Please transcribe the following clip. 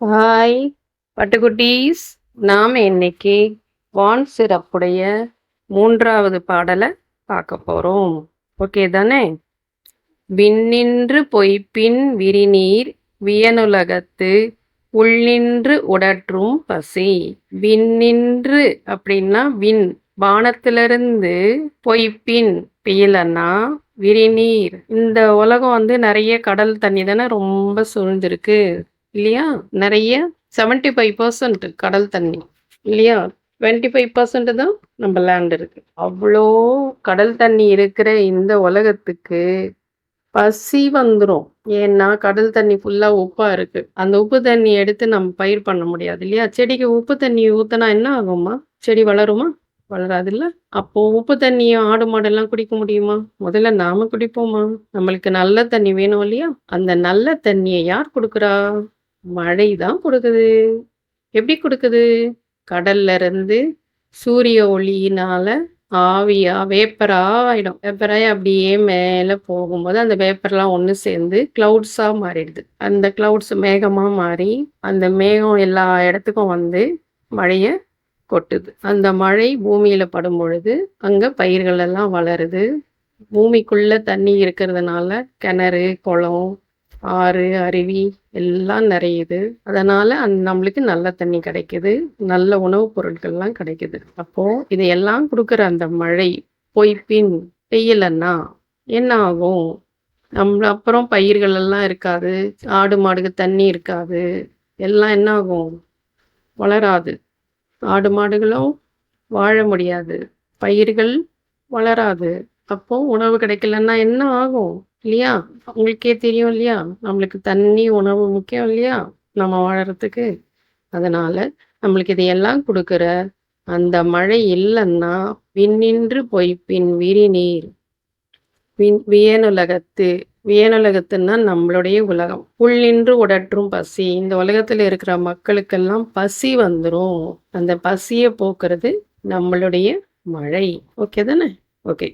Hi. பட்டுக்குட்டீஸ் நாம் இன்னைக்கு வான் சிறப்புடைய மூன்றாவது பாடலை பார்க்க போகிறோம் ஓகே தானே? விண்ணின்று பொய்ப்பின் விரிநீர் வியனுலகத்து உள்நின்று உடற்றும் பசி. விண்ணின்று அப்படின்னா விண். வானத்திலிருந்து பொய்ப்பின் பெய்யலன்னா விரிநீர். இந்த உலகம் வந்து நிறைய கடல் தண்ணி தானே ரொம்ப சூழ்ந்திருக்கு. இல்லையா? நிறைய செவன்ட்டி ஃபைவ் பர்சன்ட் கடல் தண்ணி இல்லையா? டுவெண்ட்டி ஃபைவ் பர்சன்ட் தான் நம்ம லேண்ட் இருக்கு. அவ்வளோ கடல் தண்ணி இருக்கிற இந்த உலகத்துக்கு பசி வந்துடும் ஏன்னா கடல் தண்ணி ஃபுல்லாக உப்பாக இருக்குது அந்த உப்பு தண்ணி எடுத்து நம்ம பயிர் பண்ண முடியாது இல்லையா? செடிக்கு உப்பு தண்ணி ஊற்றினா என்ன ஆகுமா செடி வளருமா? வளராது இல்லை அப்போ உப்பு தண்ணியை ஆடு மாடெல்லாம் குடிக்க முடியுமா? முதல்ல நாம குடிப்போமா? நம்மளுக்கு நல்ல தண்ணி வேணும் இல்லையா? அந்த நல்ல தண்ணியை யார் கொடுக்குறா? மழை தான் கொடுக்குது. எப்படி கொடுக்குது? கடல்ல இருந்து சூரிய ஒளியினால ஆவியா வேப்பரா ஆயிடும். வேப்பராய் அப்படியே மேல போகும்போது அந்த வேப்பர்லாம் ஒன்று சேர்ந்து கிளவுட்ஸா மாறிடுது. அந்த கிளவுட்ஸ் மேகமா மாறி அந்த மேகம் எல்லா இடத்துக்கும் வந்து மழைய கொட்டுது. அந்த மழை பூமியில படும் பொழுது அங்க பயிர்கள் எல்லாம் வளருது. பூமிக்குள்ள தண்ணி இருக்கிறதுனால கிணறு குளம் ஆறு அருவி எல்லாம் நிறையுது. அதனால அந் நம்மளுக்கு நல்ல தண்ணி கிடைக்குது. நல்ல உணவுப் பொருட்கள்லாம் கிடைக்குது. அப்போ இதையெல்லாம் கொடுக்குற அந்த மழை பொய்ப்பின் பெய்யலன்னா என்ன ஆகும்? நம்ம அப்புறம் பயிர்கள் எல்லாம் இருக்காது. ஆடு மாடுக்கு தண்ணி இருக்காது. எல்லாம் என்ன ஆகும்? வளராது. ஆடு மாடுகளும் வாழ முடியாது. பயிர்கள் வளராது. அப்போ உணவு கிடைக்கலன்னா என்ன ஆகும்? இல்லையா? உங்களுக்கே தெரியும் இல்லையா? நம்மளுக்கு தண்ணி உணவு முக்கியம் இல்லையா? நம்ம வாழறதுக்கு. அதனால நம்மளுக்கு இதையெல்லாம் கொடுக்குற அந்த மழை இல்லைன்னா விண்ணின்று பொய்ப்பின் விரிநீர் விண் வியனுலகத்து வியனுலகத்துன்னா நம்மளுடைய உலகம். உள்ளின்று உடற்றும் பசி. இந்த உலகத்துல இருக்கிற மக்களுக்கெல்லாம் பசி வந்துரும். அந்த பசியை போக்குறது நம்மளுடைய மழை. ஓகே தானே? ஓகே.